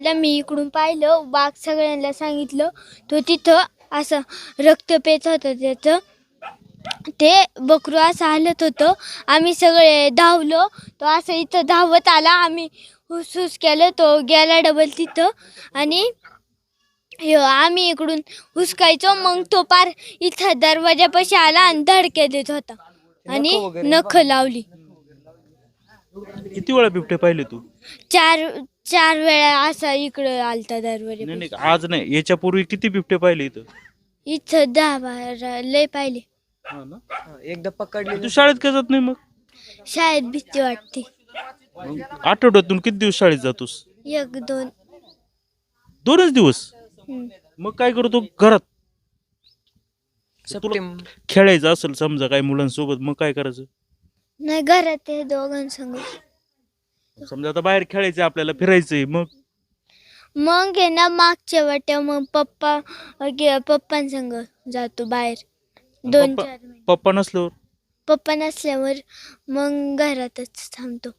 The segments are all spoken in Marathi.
ला मी इकडून पाहिलं वाघ सगळ्यांना सांगितलं. तो तिथं असं रक्त पेत होतं त्याचं ते बकरू असं हालत होतं. आम्ही सगळे धावलो. तो असं इथं धावत आला. आम्ही हुसहुस केलं. तो गेला डबल तिथं. आणि ह्यो आम्ही इकडून हुसकायचो. मग तो पार इथं दरवाजापाशी आला आणि धडके देत होता. आणि नख लावली. किती वेळा बिबटे पाहिले तू? चार चार वेळा असा इकडं आलता दरवाजा नाही नाही आज नाही. याच्या पूर्वी किती बिबटे पाहिले इथं? इथं दहा बारा लय पाहिले. हा ना? एकदा पकडले तू शाळेत का जात नाही मग? शाळेत भीती वाटते. मग आठवड्यातून किती दिवस शाळेत जातोस? एक दोन. दोनच दिवस? हम्म. मग काय करतो घरात? सप्टेंबर. खेळायचं असेल समजा काही मुलांसोबत मग काय करायचं? नाही घरात ते दोघांसंग. समजा आता बाहेर खेळायचं आपल्याला फिरायचंय मग? मग आहे ना मागच्या वाट्या मग पप्पा गे- पप्पांसंग जातो बाहेर. दोन पप्पा- चार महिने. पप्पा नसल्यावर? पप्पा नसल्यावर मग घरातच थांबतो.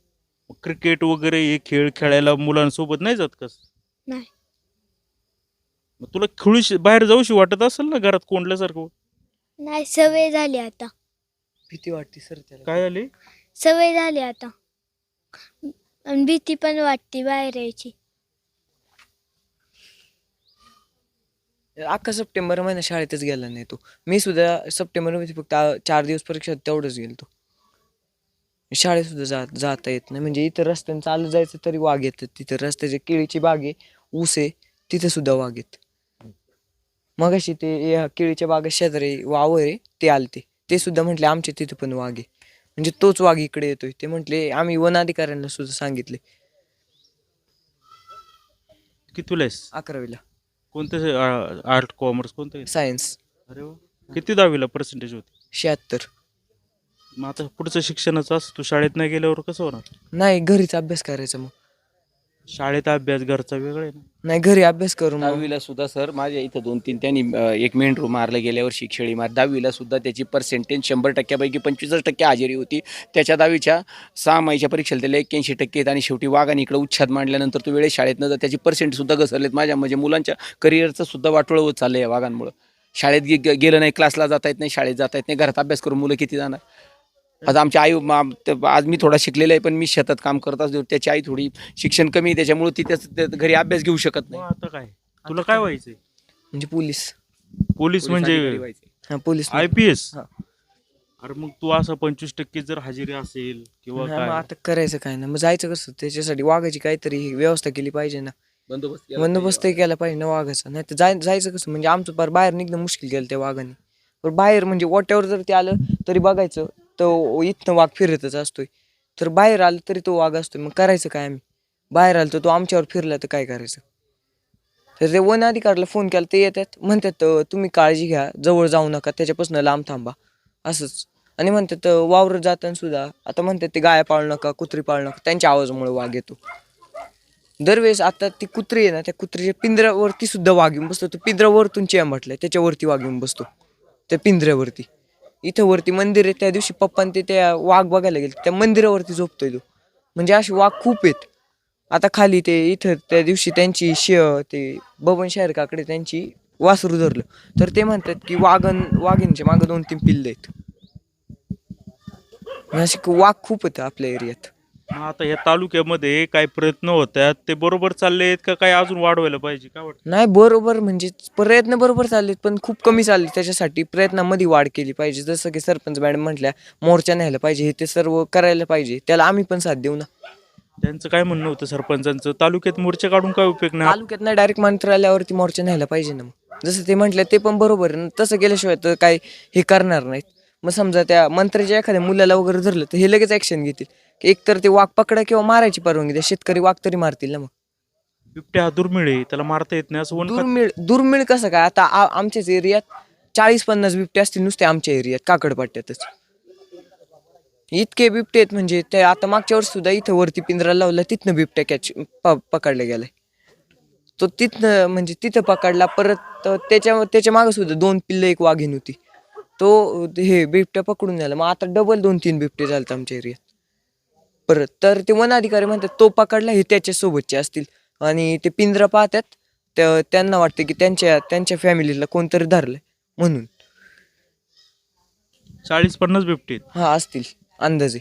क्रिकेट वगैरे हे खेळ खेळायला मुलांसोबत नाही जात कस नाही. मग तुला खेळूशी बाहेर जाऊशी वाटत असेल ना घरात कोंडल्यासारखं? नाही सवय झाली आता. भीती वाटते सर त्याला. काय झाले? सवय झाली आता. आणि भीती पण वाटते बाहेर यायची. अख्खा सप्टेंबर महिना शाळेतच गेला नाही तो. मी सुद्धा सप्टेंबरमध्ये फक्त आ- चार दिवस परीक्षा होती, तेवढंच गेलतो. शाळेत सुद्धा जात जाता येत नाही. म्हणजे इथं रस्त्याने चालू जायचं तरी वाघ येतात. तिथं रस्त्याचे केळीची बाग आहे ऊस आहे तिथे सुद्धा वाघ येत. मगाशी ते या केळीच्या बागेत शेजारी वावर आहे ते आलते. ते सुद्धा म्हटले आमच्या तिथे पण वाघ आहे. म्हणजे तोच वाघ इकडे येतोय. ते म्हटले आम्ही वन अधिकाऱ्यांना सुद्धा सांगितले. किती आहेस? अकरावीला. कोणतं आर्ट कॉमर्स कोणतं सायन्स. अरे वा. किती दहावीला पर्सेंटेज होते? शहात्तर. मग आता पुढचं शिक्षणाचं असं तू शाळेत नाही गेल्यावर कसं होणार? नाही घरीच अभ्यास करायचा मग. शाळेत अभ्यास घरचा वेगळा आहे ना. नाही घरी अभ्यास करून मग. दहावीला सुद्धा सर माझ्या इथं दोन तीन त्यांनी अं, एक मेंढरू मारलं गेल्या वर्षी शेळी मार. दहावीला सुद्धा त्याची पर्सेंटेज शंभर टक्क्यापैकी पंचवीसच टक्के हजेरी होती. त्याच्या दहावीच्या सहा माहीच्या परीक्षेला त्याला एक्क्याऐंशी टक्के आहेत आणि शेवटी वाघाने इकडे उच्छाद मांडल्यानंतर तो वेळेस शाळेत न जाता त्याची पर्सेंट सुद्धा घसरलेत माझ्या म्हणजे मुलांच्या करिअरचं सुद्धा वाटोळं होत चाललं या वाघांमुळं. शाळेत गे- गे- गेलं नाही क्लासला जाता येत नाही शाळेत जाता येत नाही घरात अभ्यास करून मुलं किती जाणार? आज आमच्या आई आज मी थोडा शिकलेला आहे पण मी शेतात काम करत असतो त्याची आई थोडी शिक्षण कमी आहे त्याच्यामुळे ती त्याच- त्या- घरी अभ्यास घेऊ शकत नाही. आता काय? तुला काय व्हायचंय? म्हणजे पोलीस. पोलीस म्हणजे. हा पोलीस आय पी एस? हा. अरे मग तू असं पंचवीस टक्के जर हजेरी असेल किंवा हा, मग काय आता करायचं काय ना? मग जायचं कसं? त्याच्यासाठी वाघाची काहीतरी व्यवस्था केली पाहिजे ना. बंदोबस्त केला बंदोबस्त केला पाहिजे ना वाघाचा. नाही तर जाय जायचं कसं? म्हणजे आमचं पार बाहेर निघणं मुश्किल केलं त्या वाघाने. पण बाहेर म्हणजे वाट्यावर जर ते आलं तरी बघायचं. तो इथनं वाघ फिरतच असतोय. तर बाहेर आलं तरी तो वाघ असतोय. मग करायचं काय आम्ही? बाहेर आलं तर तो आमच्यावर फिरला तर काय करायचं? तर ते वन अधिकाऱ्याला फोन केला ते येतात. म्हणतात तुम्ही काळजी घ्या. जवळ जाऊ नका. त्याच्यापासून लांब थांबा. असंच. आणि म्हणतात वावर वावरत जाताना सुद्धा. आता म्हणतात ते गाया पाळू नका कुत्री पाळू नका. त्यांच्या आवाजामुळे वाघ येतो. दरवेळेस आता ती कुत्री आहे ना त्या कुत्रीच्या पिंजऱ्यावरती सुद्धा वाघ येऊन बसतो. तो पिंजऱ्यावरतून चेम म्हटलाय त्याच्यावरती वाघ येऊन बसतो. त्या पिंजऱ्यावरती. इथं वरती मंदिर आहे त्या दिवशी पप्पान ते त्या वाघ बघायला गेले. त्या मंदिरावरती झोपतोय तो. म्हणजे असे वाघ खूप आहेत. आता खाली ते इथं त्या दिवशी त्यांची शे ते बबन शहरकाकडे त्यांची वासरू धरलं. तर ते म्हणतात की वाघन वाघिणच्या मागं दोन तीन पिल्ले आहेत. म्हणजे असे वाघ खूप आहेत आपल्या एरियात. मग आता या तालुक्यामध्ये काय प्रयत्न होत आहेत ते बरोबर चालले आहेत का काय अजून वाढवायला पाहिजे? काय वाटतं? नाही बरोबर म्हणजे प्रयत्न बरोबर चाललेत पण खूप कमी चालले त्याच्यासाठी प्रयत्नामध्ये वाढ केली पाहिजे. जसं की सरपंच मॅडम म्हटल्या मोर्चा न्यायला पाहिजे हे ते सर्व करायला पाहिजे. त्याला आम्ही पण साथ देऊ ना. त्यांचं काय म्हणणं होतं सरपंचांचं? तालुक्यात मोर्चा काढून काय उपयोग नाही? तालुक्यात नाही डायरेक्ट मंत्रालयावरती मोर्चा न्यायला पाहिजे ना मग. जसं ते म्हटलं ते पण बरोबर आहे. ना. तसं केल्याशिवाय तर काय हे करणार नाहीत. मग समजा त्या मंत्र्याच्या एखाद्या मुलाला वगैरे धरलं तर हे लगेच ऍक्शन घेतील. की एक तर ते वाघ पकडा किंवा मारायची परवानगी द्या. शेतकरी वाघ तरी मारतील ना मग. बिबट्या हा दुर्मिळ आहे त्याला मारता येत नाही असं वन खातं- दुर्मिळ दुर्मिळ कसं काय? आता आ- आमच्याच एरियात चाळीस पन्नास बिबटे असतील नुसते आमच्या एरियात काकडपट्ट्यातच. इतके बिबटे आहेत म्हणजे ते आता मागच्या वर्षी सुद्धा इथं वरती पिंजरा लावला तिथनं बिबट्या कॅच पकडला गेलाय. तो तिथनं म्हणजे तिथं पकडला परत त्याच्या त्याच्यामागे सुद्धा दोन पिल्लं एक वाघीण होती. तो हे बिबट्या पकडून झाला मग आता डबल दोन तीन बिबटे झालेत आमच्या एरियात. परत तर ते वन अधिकारी म्हणतात तो पकडला हे त्याच्या सोबतचे असतील. आणि ते पिंजरा पाहतात त्या- त्यांना वाटतं की त्यांच्या त्यांच्या फॅमिलीला कोणतरी धरलं म्हणून. चाळीस पन्नास बिबटे आहेत. हा असतील अंदाजे.